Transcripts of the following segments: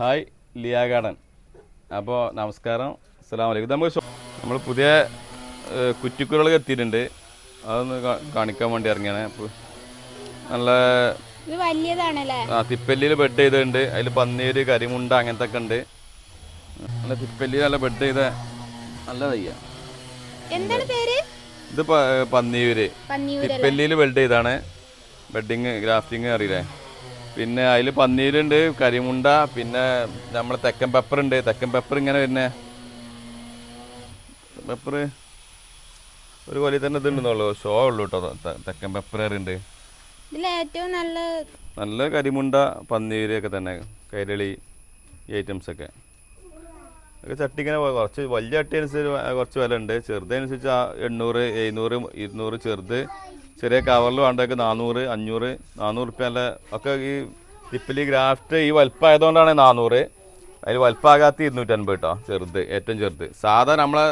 Hi Liya garden. അപ്പോൾ നമസ്കാരം. അസ്സാം വലൈക്കും നമുക്ക് നമ്മൾ പുതിയ ഏഹ്, കുറ്റിക്കുരുകൾ എത്തിയിട്ടുണ്ട്. അതൊന്ന് കാണിക്കാൻ വേണ്ടി ഇറങ്ങിയാണ്. നല്ല ആ തിപ്പല്ലിയിൽ ബെഡ് ചെയ്തിട്ടുണ്ട്. അതിൽ പന്നീര് കരിമുണ്ട അങ്ങനത്തെ ഒക്കെ ഉണ്ട്. നല്ല തിപ്പല്ലിയിൽ നല്ല ബെഡ് ചെയ്ത നല്ല തയ്യ. ഇത് പന്നിയൂര് തിപ്പല്ലിയിൽ ബെഡ് ചെയ്താണ്. ബെഡിങ് ഗ്രാഫ്റ്റിങ് അറിയില്ലേ? പിന്നെ അതിൽ പന്നീരുണ്ട് കരിമുണ്ട പിന്നെ നമ്മളെ തെക്കൻ പെപ്പർ ഉണ്ട്. തെക്കൻ പെപ്പർ ഇങ്ങനെ വരുന്നേ. പെപ്പർ ഒരു കൊല്ലി തന്നെ ഇതുണ്ടെന്നുള്ളൂ. ഷോ ഉള്ളൂ കേട്ടോ തെക്കൻ പെപ്പർ ഉണ്ട് ഏറ്റവും നല്ല നല്ല കരിമുണ്ട പന്നീരൊക്കെ തന്നെ. കൈരളി ഐറ്റംസ് ഒക്കെ. ഒക്കെ ചട്ടി ഇങ്ങനെ കുറച്ച് വലിയ ചട്ടി അനുസരിച്ച് കുറച്ച് വില ഉണ്ട്. ചെറുതനുസരിച്ച് ആ എണ്ണൂറ് എഴുന്നൂറ് ഇരുന്നൂറ് ചെറുത്. ചെറിയ കവറിൽ വേണ്ടതൊക്കെ നാനൂറ് അഞ്ഞൂറ് നാനൂറ് റുപ്യ നല്ല ഒക്കെ ഈ ടിപ്പിലി ഗ്രാഫ്റ്റ് ഈ വലുപ്പമായതുകൊണ്ടാണ് നാനൂറ് അതിൽ വലുപ്പമാകാത്ത ഇരുന്നൂറ്റൻപത് കേട്ടോ ചെറുത് ഏറ്റവും ചെറുത്. സാധാ നമ്മളെ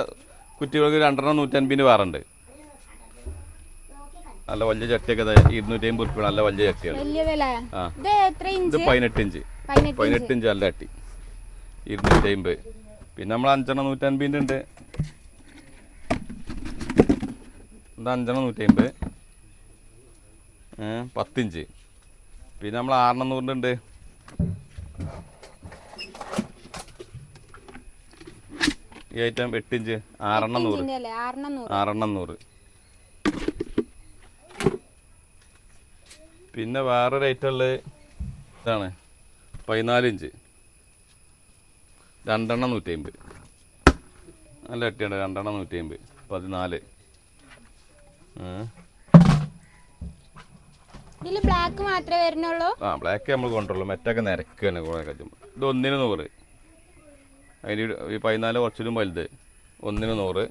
കുറ്റികൾക്ക് രണ്ടെണ്ണം നൂറ്റൻപതിന് വേറുണ്ട്. നല്ല വലിയ ചട്ടിയൊക്കെ ഇരുന്നൂറ്റി അമ്പത് റുപ്യ നല്ല വലിയ ചട്ടിയാണ്. ഇത് എത്ര ഇത് ഇഞ്ച്? പതിനെട്ട് ഇഞ്ച്. പതിനെട്ട് പതിനെട്ട് ഇഞ്ച് നല്ല ചട്ടി. ഇരുന്നൂറ്റി അമ്പത് പിന്നെ നമ്മൾ അഞ്ചെണ്ണം നൂറ്റൻപതിന്റെ ഉണ്ട്. ഇത് അഞ്ചെണ്ണം നൂറ്റി അമ്പത് പത്തിഞ്ച്. പിന്നെ നമ്മൾ ആറെണ്ണം നൂറിന്റെ ഉണ്ട്. ഈ ഐറ്റം എട്ടിഞ്ച്. ആറെണ്ണം നൂറ്. ആറെണ്ണം നൂറ്. പിന്നെ വേറൊരു ഐറ്റം ഉള്ളത് ഇതാണ്. പതിനാല് ഇഞ്ച് രണ്ടെണ്ണം നൂറ്റി അമ്പത് നല്ല അട്ടിയുണ്ട് രണ്ടെണ്ണം നൂറ്റി അമ്പത് പതിനാല്. ഇതിൽ ബ്ലാക്ക് മാത്രമേ വരുന്നുള്ളൂ? ആ ബ്ലാക്ക് നമ്മൾ കൊണ്ടുള്ളൂ മറ്റൊക്കെ നിരക്കുകയാണ് കുറേ ഇത് ഒന്നിന് നൂറ്. അതിന് ഈ പതിനാല് കുറച്ചിലും വലുത്. ഒന്നിന് നൂറ്.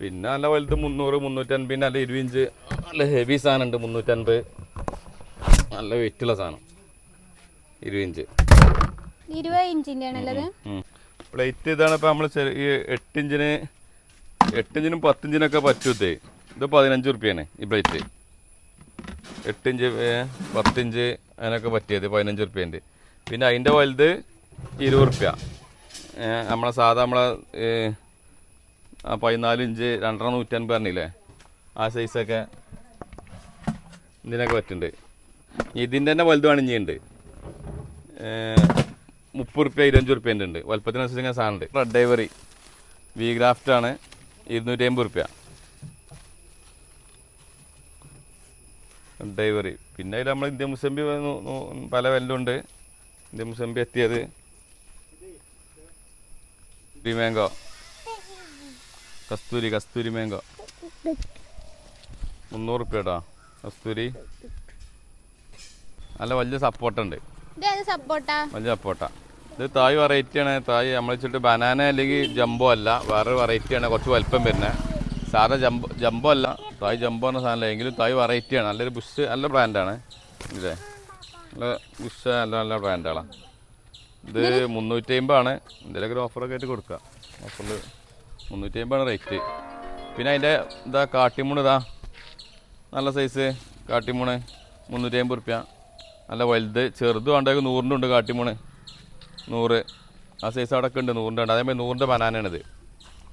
പിന്നെ നല്ല വലുത് മുന്നൂറ് മുന്നൂറ്റൻപത് നല്ല ഇരുപഞ്ച് നല്ല ഹെവി സാധനം ഉണ്ട് മുന്നൂറ്റൻപത്. നല്ല വെയിറ്റുള്ള സാധനം. ഇരുപഞ്ച് പ്ലേറ്റ് ഇതാണ് ഇപ്പൊ നമ്മൾ ഈ എട്ടിഞ്ചിന് എട്ടിഞ്ചിനും പത്തിഞ്ചിനൊക്കെ പറ്റൂത്തേ. ഇത് പതിനഞ്ച് റുപ്യാണ് ഈ പ്ലേറ്റ്. എട്ടിഞ്ച് പത്തിഞ്ച് അതിനൊക്കെ പറ്റിയത് പതിനഞ്ച് റുപ്യന്റെ പിന്നെ അതിന്റെ വലുത് ഇരുപത് റുപ്യ നമ്മളെ സാധാ നമ്മളെ പതിനാല് ഇഞ്ച് രണ്ടര നൂറ്റൻപത് പറഞ്ഞില്ലേ? ആ സൈസൊക്കെ ഇതിനൊക്കെ പറ്റുന്നുണ്ട്. ഇതിന്റെ തന്നെ വലുത് വേണമെങ്കിൽ മുപ്പത് റുപ്യ ഇരുപത്തഞ്ച് റുപ്യന്റെ ഉണ്ട്. വലുപ്പത്തിനനുസരിച്ച് ഇങ്ങനെ സാധനം ഉണ്ട് റെഡ് ഡൈവറി വി ഗ്രാഫ്റ്റ് ആണ്. ഇരുന്നൂറ്റി അമ്പത് റുപ്യ. റെഡ് ഡൈവറി പിന്നെ അതിൽ നമ്മൾ ഇന്ത്യ നു- പല വെല്ലുണ്ട് ഇന്ത്യൻ മുസംബി എത്തിയത് മാങ്കോ കസ്തൂരി കസ്തൂരി മാങ്കോ മുന്നൂറ് റുപ്യ കേട്ടോ കസ്തൂരി നല്ല വലിയ സപ്പോർട്ടുണ്ട് വലിയ സപ്പോർട്ടാ ഇത് തായ് വെറൈറ്റി ആണ്. തായ് നമ്മൾ വെച്ചിട്ട് ബനാന അല്ലെങ്കിൽ ജംബോ അല്ല. വേറൊരു വെറൈറ്റി ആണ്. കുറച്ച് വലിപ്പം വരുന്നത് സാധാ ജംബോ ജംബോ അല്ല. തായ് ജംബോ എന്ന സാധനമല്ല. എങ്കിലും തായ് വെറൈറ്റി ആണ്. നല്ലൊരു ബുഷ് നല്ല ബ്രാൻഡാണ് ഇല്ലേ? നല്ല ബുഷ് നല്ല നല്ല ബ്രാൻഡാണ് ഇത് മുന്നൂറ്റി അമ്പതാണ് എന്തെങ്കിലും ഒരു ഓഫറൊക്കെ ആയിട്ട് കൊടുക്കുക ഓഫറിൽ മുന്നൂറ്റി അമ്പതാണ് റേറ്റ് പിന്നെ അതിന്റെ ഇതാ കാട്ടിമൂണ് ഇതാ. നല്ല സൈസ് കാട്ടിമൂണ്. മുന്നൂറ്റി അമ്പത് റുപ്യ നല്ല വലുത് ചെറുത് വേണ്ടത് നൂറിന്റെ ഉണ്ട് കാട്ടിമൂണ്. നൂറ്. ആ സൈസ് അവിടെ ഒക്കെ ഉണ്ട് നൂറിന്റെ ഉണ്ട്. അതേമാതിരി നൂറിന്റെ ബനാനാണിത്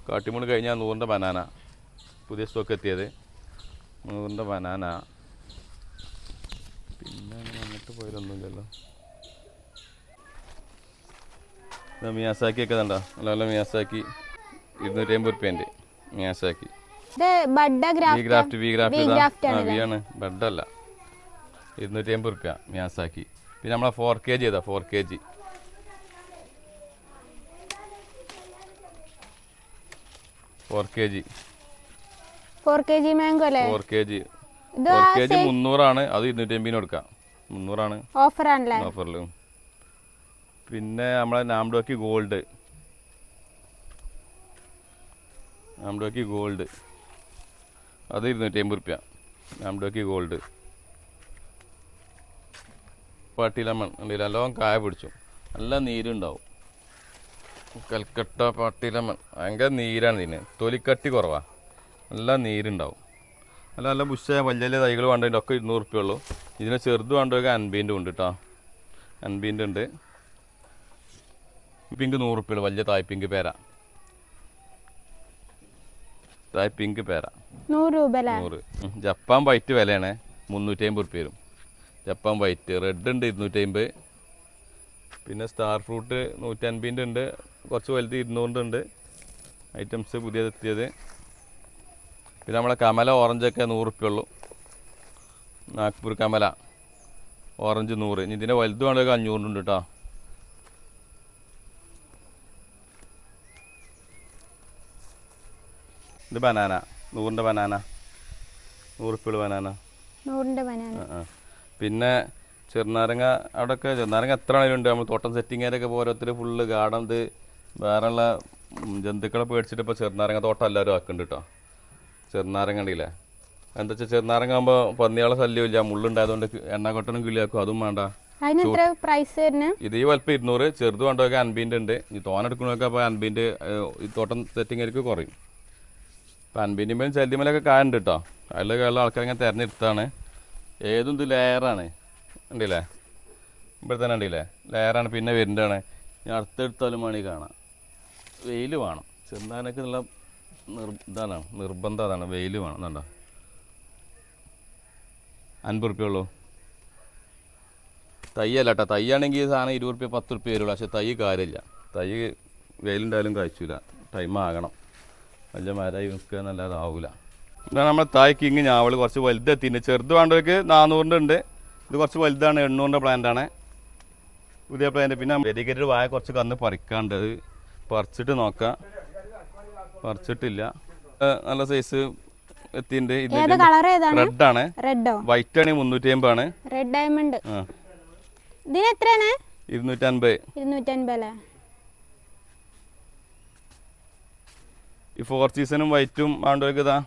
കാട്ടിമൂണ് കഴിഞ്ഞാൽ നൂറിന്റെ ബനാന. പുതിയ സ്റ്റോക്ക് എത്തിയത്. നൂറിന്റെ ബനാന. പിന്നെ അങ്ങോട്ട് പോയതൊന്നുമില്ലല്ലോ. മിയാസാക്കി ഒക്കെ കണ്ടോ? നല്ല നല്ല മിയാസാക്കി. ഇരുന്നൂറ്റി അമ്പത് റുപ്യന്റെ Miyazaki graft V graft V ഇതാ. ഗ്രാഫ്റ്റ് ആ ആണ് വി ആണ്. ബെഡല്ല ഇരുന്നൂറ്റി അമ്പത് റുപ്യ മിയാസാക്കി. പിന്നെ നമ്മളെ ഫോർ കെ ജി ഏതാ? Four K G four K G four K G mango അല്ലേ? ഫോർ കെ ജി ഇത് ഫോർ കെ ജി മുന്നൂറാണ്. അത് ഇരുന്നൂറ്റി അമ്പതിന് കൊടുക്കാം. മുന്നൂറാണ്. ഓഫർ ആണല്ലേ ഓഫറിൽ പിന്നെ നമ്മളെ നാംഡോക്കി ഗോൾഡ്. നാംഡോക്കി ഗോൾഡ്. അത് ഇരുന്നൂറ്റി അമ്പത് റുപ്യ. നാംഡോക്കി ഗോൾഡ്. പട്ടിലമ്മൺ ഉണ്ടല്ലോ നല്ലോണം കായ പിടിച്ചു. നല്ല നീരുണ്ടാവും. കൽക്കട്ട പാട്ടി ലെമൺ ഭയങ്കര നീരാണ് ഇതിന്. തൊലിക്കട്ടി കുറവാ. നല്ല നീരുണ്ടാവും. നല്ല നല്ല ബുഷ വലിയ വലിയ തൈകൾ വേണ്ടതിന്റെ ഒക്കെ ഇരുന്നൂറ് റുപ്യ ഉള്ളൂ. ഇതിന് ചെറുത് വേണ്ടതൊക്കെ അൻപീന്റെ ഉണ്ട് കേട്ടോ അൻപീന്റെ ഉണ്ട്. പിങ്ക് നൂറ് റുപ്യ ഉള്ളു. വലിയ തായ് പിങ്ക് പേര. തായ് പിങ്ക് പേര. നൂറ് രൂപ നൂറ്. ജപ്പാൻ വൈറ്റ് വിലയാണ്. മുന്നൂറ്റി അമ്പത് റുപ്യ വരും. Japan white. റെഡ് ഉണ്ട് ഇരുന്നൂറ്റി അമ്പത് പിന്നെ സ്റ്റാർ ഫ്രൂട്ട് നൂറ്റി അൻപതിന്റെ ഉണ്ട്. കുറച്ച് വലുത് ഇരുന്നൂറിന്റെ ഉണ്ട്. ഐറ്റംസ് പുതിയത് എത്തിയത്. പിന്നെ നമ്മളെ കമല ഓറഞ്ചൊക്കെ നൂറ് റുപ്യ ഉള്ളൂ. നാഗ്പൂർ കമല. ഓറഞ്ച് നൂറ്. ഇനി ഇതിന്റെ വലുത് വേണമെങ്കിൽ അഞ്ഞൂറിന്റെ കേട്ടോ ഇത് ബനാന. നൂറിന്റെ ബനാന. നൂറ് റുപ്യ ബനാന. നൂറിന്റെ ബനാന. പിന്നെ ചെറുനാരങ്ങ അവിടെയൊക്കെ ചെറുനാരങ്ങ എത്ര ആണെങ്കിലും ഉണ്ട്. നമ്മൾ തോട്ടം സെറ്റിങ്ങേരൊക്കെ ഓരോരുത്തർ ഫുള്ള് ഗാർഡൻ ഇത് വേറെയുള്ള ജന്തുക്കളെ പേടിച്ചിട്ട് ഇപ്പോൾ ചെറുനാരങ്ങ തോട്ടം എല്ലാവരും ആക്കുന്നുണ്ട് കേട്ടോ ചെറുനാരങ്ങ ഉണ്ടല്ലേ എന്താ വെച്ചാൽ ചെറുനാരങ്ങ ആകുമ്പോൾ പന്നിയാളെ ശല്യമില്ല മുള്ളുണ്ടായതുകൊണ്ട് എണ്ണ കൊട്ടനും കിളിയാക്കും അതും വേണ്ട. പ്രൈസ് ഇത് ഈ വലിപ്പം ഇരുന്നൂറ്. ചെറുത് വേണ്ടതൊക്കെ അൻപീന്റെ ഉണ്ട്. ഈ തോന എടുക്കണമൊക്കെ അപ്പോൾ അൻപതിന്റെ ഈ തോട്ടം സെറ്റിംഗ് ആയിരിക്കും കുറയും. ഇപ്പം അൻപീന്റെ മേലും ചല്ലിമേലൊക്കെ കായുണ്ട് കേട്ടോ അതിലൊക്കെ ഉള്ള ആൾക്കാർ ഇങ്ങനെ തിരഞ്ഞെടുത്താണ്. ഏതും ഇത് ലെയറാണ് ഉണ്ടല്ലേ ഇവിടെ തന്നെ ഉണ്ടല്ലേ ലെയറാണ് പിന്നെ വരുന്നതാണ്. ഞാൻ അടുത്തെടുത്താലും മണി കാണാം. വെയിൽ വേണം. ചെന്നാനൊക്കെ നല്ല നിർ ഇതാണ് നിർബന്ധം അതാണ്. വെയിൽ വേണം. എന്നുണ്ടോ അൻപത് റുപ്യ ഉള്ളൂ. തയ്യല്ല കേട്ടോ തയ്യാണെങ്കിൽ സാധനം ഇരുപത് റുപ്യ പത്ത് റുപ്യ വരുള്ളൂ. പക്ഷേ തൈ കാര്യമില്ല. തൈ വെയിലുണ്ടായാലും കഴിച്ചില്ല ടൈം ആകണം. വലിയ മരമായി നിൽക്കുക എന്നല്ലാതെ ആവില്ല ഇതാണ് നമ്മളെ തായ് കിങ് ഞാവൾ കുറച്ച് വലുതെത്തിണ്ട് ചെറുത് വേണ്ടവർക്ക് നാനൂറിന്റെ ഉണ്ട്. ഇത് കുറച്ച് വലുതാണ്. എണ്ണൂറിന്റെ പ്ലാന്റാണ് പുതിയ പ്ലാന്റ് പിന്നെ വെരിക്കേറ്റഡ് വായ കുറച്ച് കന്ന് പറിക്കാണ്ട് പറിച്ചിട്ട് നോക്കാം. പറിച്ചിട്ടില്ല. നല്ല സൈസ് ആണ്. റെഡാണ് റെഡോ വൈറ്റ് ആണ് മുന്നൂറ്റി ആണ് റെഡ് ഡയമണ്ട് ഇതിന് എത്രയാണ്? ഇരുന്നൂറ്റി അൻപത് ഇരുന്നൂറ്റൻപത് അല്ലേ? ഈ ഫോർ സീസണും വൈറ്റും ആണ്ടോക്ക് ഇതാ?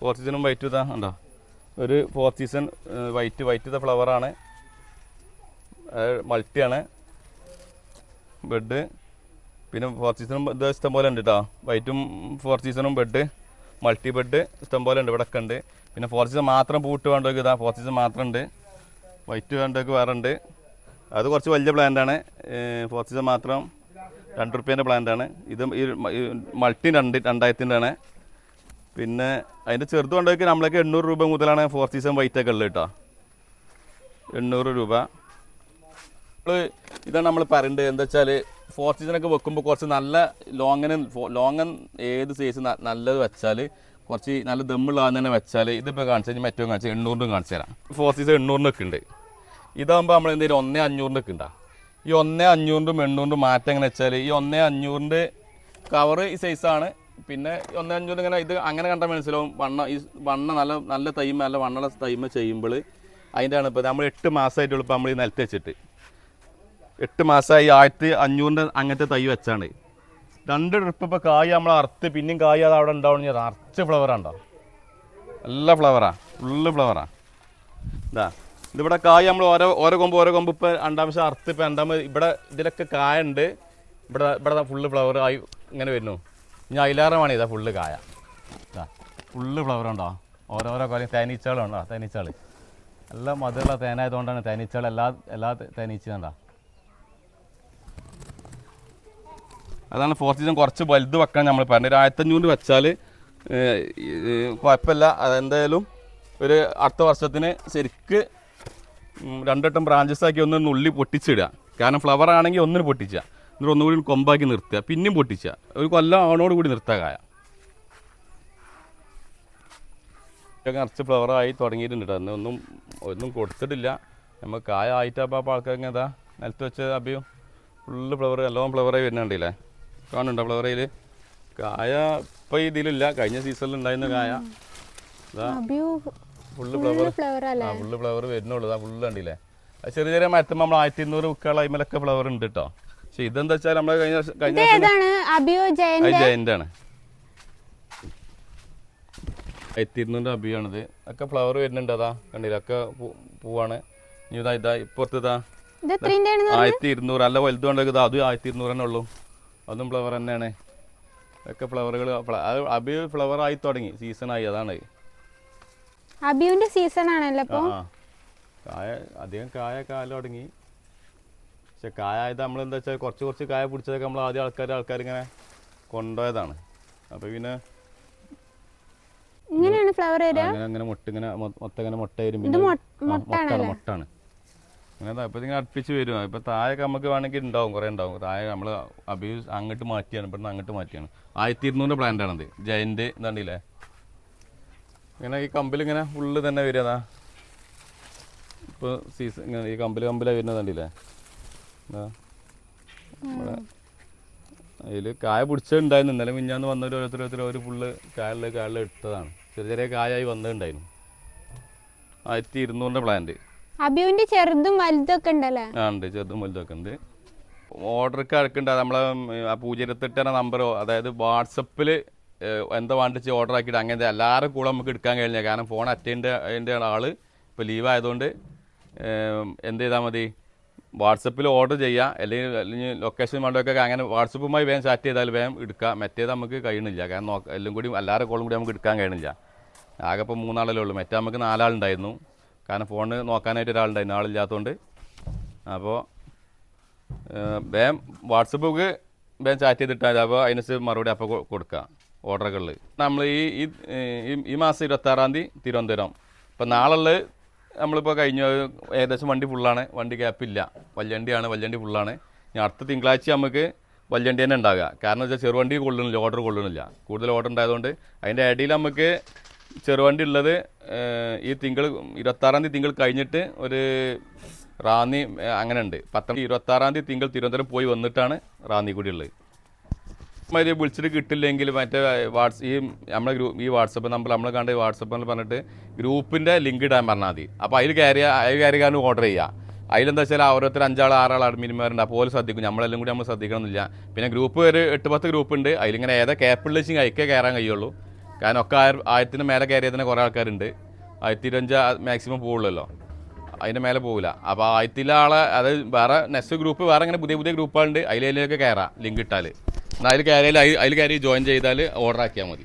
ഫോർ സീസണും വൈറ്റും ഇതാ ഉണ്ടോ ഒരു ഫോർ സീസൺ വൈറ്റ് വൈറ്റ് ഇതാ ഫ്ലവറാണ് മൾട്ടിയാണ് ബെഡ് പിന്നെ ഫോർ സീസണും ഇത് ഇഷ്ടം പോലെ ഉണ്ട് കേട്ടോ വൈറ്റും ഫോർ സീസണും ബെഡ് മൾട്ടി ബെഡ് ഇഷ്ടം പോലെ ഉണ്ട് ഇവിടെ ഒക്കെ ഉണ്ട്. പിന്നെ ഫോർ സീസൺ മാത്രം പൂട്ട് വേണ്ടവർക്ക് ഇതാ ഫോർ സീസൺ മാത്രം ഉണ്ട്. വൈറ്റ് വേണ്ടവർക്ക് വേറെ ഉണ്ട്. അത് കുറച്ച് വലിയ പ്ലാന്റാണ് ഫോർ സീസൺ മാത്രം രണ്ട് റുപ്യേന്റെ പ്ലാന്റാണ് ഇത് ഈ മൾട്ടി രണ്ട് രണ്ടായിരത്തിന്റെ ആണ്. പിന്നെ അതിന്റെ ചെറുത് കൊണ്ടൊക്കെ നമ്മളൊക്കെ എണ്ണൂറ് രൂപ മുതലാണ് ഫോർ സീസൺ വൈറ്റ് ഒക്കെ ഉള്ളത് കേട്ടോ എണ്ണൂറ് രൂപ. നമ്മൾ ഇതാണ് നമ്മൾ പറയേണ്ടത്. എന്താ വെച്ചാൽ ഫോർ സീസണൊക്കെ വെക്കുമ്പോൾ കുറച്ച് നല്ല ലോങ്ങന് ലോങ്ങൻ ഏത് സൈസ് നല്ലത് വെച്ചാൽ കുറച്ച് നല്ല ദമ്മുള്ള തന്നെ വെച്ചാൽ ഇതിപ്പോൾ കാണിച്ചു കഴിഞ്ഞാൽ മറ്റോ കാണിച്ചാൽ എണ്ണൂറിനും കാണിച്ചു തരാം. ഫോർ സീസൺ എണ്ണൂറിനൊക്കെ ഉണ്ട് ഇതാകുമ്പോൾ നമ്മൾ എന്തെങ്കിലും ഒന്നേ അഞ്ഞൂറിനൊക്കെ ഉണ്ടാ ഈ ഒന്നേ അഞ്ഞൂറിനും എണ്ണൂറിനും മാറ്റം എങ്ങനെ വെച്ചാൽ ഈ ഒന്നേ അഞ്ഞൂറിന്റെ കവറ് ഈ സൈസാണ് പിന്നെ ഒന്നേ അഞ്ഞൂറ് ഇങ്ങനെ ഇത് അങ്ങനെ കണ്ടാൽ മനസ്സിലാവും. വണ്ണ ഈ വണ്ണ നല്ല നല്ല തൈമ നല്ല വണ്ണുള്ള തൈമ ചെയ്യുമ്പോൾ അതിന്റെ ആണ് ഇപ്പോൾ നമ്മൾ എട്ട് മാസമായിട്ടുള്ളപ്പോൾ നമ്മൾ ഈ നിലത്ത് വെച്ചിട്ട്. എട്ട് മാസമായി ആയിരത്തി അഞ്ഞൂറിന്റെ അങ്ങനത്തെ തൈ വെച്ചാണ്. രണ്ട് ട്രിപ്പ് ഇപ്പോൾ കായ് നമ്മൾ അറുത്ത് പിന്നെയും കായ് അത് അവിടെ ഉണ്ടാവണം ഞാൻ അറച്ച് ഫ്ലവറാണ്ടോ നല്ല ഫ്ലവറാ ഫുള്ള് ഫ്ലവറാ ഇതാ ഇതിവിടെ കായ് നമ്മൾ ഓരോ ഓരോ കൊമ്പ് ഓരോ കൊമ്പ് ഇപ്പോൾ രണ്ടാമത് അറുത്ത് ഇപ്പോൾ രണ്ടാമത് ഇവിടെ ഇതിലൊക്കെ കായ ഉണ്ട്. ഇവിടെ ഇവിടെ ഫുള്ള് ഫ്ലവർ ആയി ഇങ്ങനെ വരുന്നു. ഇനി അയിലാറമാണ് ഇതാ ഫുള്ള് കായ. ഇതാ ഫുള്ള് ഫ്ലവർ ഉണ്ടോ? ഓരോരോ കാര്യം തേനീച്ചകളുണ്ടോ തേനീച്ചകൾ നല്ല മധുരമുള്ള തേനായതുകൊണ്ടാണ് തേനീച്ചകൾ എല്ലാ എല്ലാ തേനീച്ചയുണ്ടോ അതാണ് ഫോർ സീസൺ കുറച്ച് വലുത് വെക്കാൻ നമ്മൾ പറഞ്ഞത്. ഒരു ആയിരത്തഞ്ഞൂറ് വെച്ചാൽ കുഴപ്പമില്ല. അതെന്തായാലും ഒരു അടുത്ത വർഷത്തിന് ശരിക്ക് രണ്ടെട്ടം ബ്രാഞ്ചസ് ആക്കി ഒന്ന് ഉള്ളി പൊട്ടിച്ചിടുക. കാരണം ഫ്ലവർ ആണെങ്കിൽ ഒന്നിന് പൊട്ടിക്കുക എന്നിട്ട് ഒന്നുകൂടി കൊമ്പാക്കി നിർത്തുക. പിന്നെയും പൊട്ടിച്ച. ഒരു കൊല്ലം ആവണോട് കൂടി നിർത്തുക കായ. നിറച്ച് ഫ്ലവറായി തുടങ്ങിയിട്ടുണ്ട്. അന്ന് ഒന്നും ഒന്നും കൊടുത്തിട്ടില്ല. നമ്മൾ കായ അപ്പോൾ ആൾക്കാർ എന്താ നിലത്ത് വെച്ച് അഭിയും. ഫുള്ള് ഫ്ലവർ എല്ലാം ഫ്ലവറായി വരുന്നുണ്ടല്ലേ? കാണുന്നുണ്ടോ ഫ്ലവറയിൽ കായ ഇപ്പൊ ഇതിലില്ല. കഴിഞ്ഞ സീസണിൽ ഉണ്ടായിരുന്ന കായ. ഫുള്ള് ഫ്ലവർ ആ ഫുള്ള് ഫ്ലവർ വരുന്നുള്ളൂ. ഫുള്ള് കണ്ടില്ലേ? ചെറിയ ചെറിയ മരത്തുമ്പോൾ നമ്മൾ ആയിരത്തി ഇരുന്നൂറ് ബുക്കുകൾ അതിമലൊക്കെ ഫ്ലവർ ഉണ്ട് കേട്ടോ പക്ഷെ ഇതെന്താ വെച്ചാൽ നമ്മൾ കഴിഞ്ഞ കഴിഞ്ഞ ആണ് ആയിരത്തി ഇരുന്നൂറിന്റെ അബിയാണിത്. ഒക്കെ ഫ്ലവർ വരുന്നുണ്ട് അതാ. കണ്ടില്ല? ഒക്കെ പൂവാണ്. ഇനി ഇതാ ഇതാ ഇപ്പുറത്ത് ഇതാ ആയിരത്തി ഇരുന്നൂറ് അല്ല വലുതുകൊണ്ടൊക്കെ ഇതാ അതും ആയിരത്തി ഇരുന്നൂറ് തന്നെ ഉള്ളൂ. അതും ഫ്ലവർ തന്നെയാണ്. ഒക്കെ ഫ്ലവറുകൾ അബി ഫ്ലവർ ആയി തുടങ്ങി. സീസൺ ആയി അതാണ്. അബിയുവിന്റെ സീസൺ ആണല്ലോ ആ കായ അധികം കായ കാലം തുടങ്ങി. പക്ഷെ കായ ആയത് നമ്മൾ എന്താ വെച്ചാൽ കുറച്ച് കുറച്ച് കായ പിടിച്ചതൊക്കെ നമ്മൾ ആദ്യം ആൾക്കാർ ആൾക്കാർ ഇങ്ങനെ കൊണ്ടുപോയതാണ്. അപ്പോൾ പിന്നെ ഇങ്ങനെയാണ് ഫ്ലവർ അങ്ങനെ മുട്ട ഇങ്ങനെ മൊത്തം ഇങ്ങനെ മുട്ട വരും. മുട്ടാണ്? മുട്ടാണ്. അങ്ങനെ ഇപ്പൊ ഇങ്ങനെ അടുപ്പിച്ച് വരും. ഇപ്പൊ താഴെ നമുക്ക് വേണമെങ്കിൽ ഉണ്ടാവും കുറേ ഉണ്ടാവും. താഴെ നമ്മൾ അബ്യൂസ് അങ്ങോട്ട് മാറ്റിയാണ് ഇവിടുന്ന് അങ്ങോട്ട് മാറ്റിയാണ്. ആയിരത്തി ഇരുന്നൂറിന്റെ പ്ലാന്റാണത് ജയന്റ് ഇതാണ്ടില്ലേ? ഇങ്ങനെ ഈ കമ്പിൽ ഇങ്ങനെ ഫുള്ള് തന്നെ വരുന്നതാ ഇപ്പോൾ സീസൺ ഇങ്ങനെ ഈ കമ്പിൽ കമ്പിലാണ് വരുന്നത് കണ്ടില്ലേ? അതിൽ കായ പിടിച്ചിട്ടുണ്ടായിരുന്നു. ഇന്നലെ മിഞ്ഞാന്ന് വന്നൊരു ഓരോരുത്തർ ഒരു ഫുള്ള് കായലിൽ കായലിൽ എടുത്തതാണ് ചെറിയ ചെറിയ കായായി വന്നിട്ടുണ്ടായിരുന്നു. ആയിരത്തി ഇരുന്നൂറിന്റെ പ്ലാന്റ് അബിയുവിന്റെ ചെറുതും വലുതൊക്കെ ഉണ്ടല്ലേ? ഉണ്ട്. ചെറുതും വലുതൊക്കെ ഉണ്ട്. ഓർഡർ അടക്കുന്നുണ്ട്. നമ്മളെ ആ പൂജ്യത്തിട്ടെ നമ്പറോ അതായത് വാട്സപ്പിൽ എന്താ വേണ്ടിച്ച് ഓർഡർ ആക്കിയിട്ട് അങ്ങനത്തെ എല്ലാവരും കൂടെ നമുക്ക് എടുക്കാൻ കഴിഞ്ഞില്ല കാരണം ഫോൺ അറ്റൻഡ് അതിന്റെ ആൾ ഇപ്പോൾ ലീവ് ആയതുകൊണ്ട് എന്ത് ചെയ്താൽ മതി? വാട്സപ്പിൽ ഓർഡർ ചെയ്യുക അല്ലെങ്കിൽ അല്ലെങ്കിൽ ലൊക്കേഷൻ വേണ്ടതൊക്കെ അങ്ങനെ വാട്സപ്പുമായി വേഗം ചാറ്റ് ചെയ്താൽ വേഗം എടുക്കുക മറ്റേത് നമുക്ക് കഴിയുന്നില്ല കാരണം നോക്ക എല്ലാം കൂടി എല്ലാവരുടെ കോളും കൂടി നമുക്ക് എടുക്കാൻ കഴിയുന്നില്ല ആകെ ഇപ്പോൾ മൂന്നാളല്ലേ ഉള്ളൂ. മറ്റേ നമുക്ക് നാലാളുണ്ടായിരുന്നു. കാരണം ഫോണ് നോക്കാനായിട്ട് ഒരാളുണ്ടായിരുന്നു ആളില്ലാത്തതുകൊണ്ട് അപ്പോൾ വേം വാട്സപ്പ് വേം ചാറ്റ് ചെയ്തിട്ടാൽ അപ്പോൾ അതിനനുസരിച്ച് മറുപടി അപ്പോൾ കൊടുക്കുക ഓർഡറുകളിൽ നമ്മൾ ഈ ഈ- മാസം ഇരുപത്താറാം തീയതി തിരുവനന്തപുരം. ഇപ്പോൾ നാളുള്ളത് നമ്മളിപ്പോൾ കഴിഞ്ഞ ഏകദേശം വണ്ടി ഫുള്ളാണ് വണ്ടി ഗ്യാപ്പില്ല വല്യണ്ടിയാണ് വല്യണ്ടി ഫുള്ളാണ്. ഇനി അടുത്ത തിങ്കളാഴ്ച നമുക്ക് വല്യണ്ടി തന്നെ ഉണ്ടാകുക കാരണം വെച്ചാൽ ചെറുവണ്ടി കൊള്ളുന്നില്ല ഓർഡർ കൊള്ളുന്നില്ല കൂടുതൽ ഓർഡർ ഉണ്ടായതുകൊണ്ട് അതിന്റെ ഇടയിൽ നമുക്ക് ചെറുവണ്ടി ഉള്ളത് ഈ തിങ്കൾ ഇരുപത്താറാം തീയതി തിങ്കൾ കഴിഞ്ഞിട്ട് ഒരു റാന്നി അങ്ങനെ ഉണ്ട് പത്തൊമ്പത് ഇരുപത്താറാം തീയതി തിങ്കൾ തിരുവനന്തപുരം പോയി വന്നിട്ടാണ് റാന്നി കൂടി ഉള്ളത്. മാതിരി വിളിച്ചിട്ട് കിട്ടില്ലെങ്കിൽ മറ്റേ വാട്സ് ഈ നമ്മളെ ഗ്രൂപ്പ് ഈ വാട്സപ്പ് നമ്പർ നമ്മൾ കണ്ട വാട്സപ്പ് നമ്പർ പറഞ്ഞിട്ട് ഗ്രൂപ്പിന്റെ ലിങ്ക് ഇടാൻ പറഞ്ഞാൽ മതി. അപ്പോൾ അതിൽ കയറിയ അതിൽ കയറിയാണ് ഓർഡർ ചെയ്യുക അതിലെന്താ വെച്ചാൽ ഓരോരുത്തർ അഞ്ചാൾ ആറാൾ അഡ്മിന്മാരുണ്ട് അപ്പോൾ ശ്രദ്ധിക്കും. നമ്മളെല്ലാം കൂടി നമ്മൾ ശ്രദ്ധിക്കണമെന്നില്ല പിന്നെ ഗ്രൂപ്പ് ഒരു എട്ട് പത്ത് ഗ്രൂപ്പ് ഉണ്ട്. അതിലിങ്ങനെ ഏതാ ക്യാപ്പിൾ വെച്ചെങ്കിൽ അയക്കേ കയറാൻ കഴിയുള്ളൂ. കാരണം ഒക്കെ ആയിരം ആയിരത്തിന് മേലെ കയറിയ തന്നെ കുറേ ആൾക്കാരുണ്ട്. ആയിരത്തി ഇരുപഞ്ച് മാക്സിമം പോകുള്ളല്ലോ അതിന്റെ മേലെ പോകില്ല അപ്പോൾ ആയിരത്തിലെ ആളെ അത് വേറെ നെക്സ്റ്റ് ഗ്രൂപ്പ് വേറെ അങ്ങനെ പുതിയ പുതിയ ഗ്രൂപ്പുകളുണ്ട് അതിലേക്ക് കയറാം ലിങ്ക് ഇട്ടാൽ എന്നാൽ അതിൽ കയറിയാൽ അതിൽ കയറി ജോയിൻ ചെയ്താൽ ഓർഡർ ആക്കിയാൽ മതി.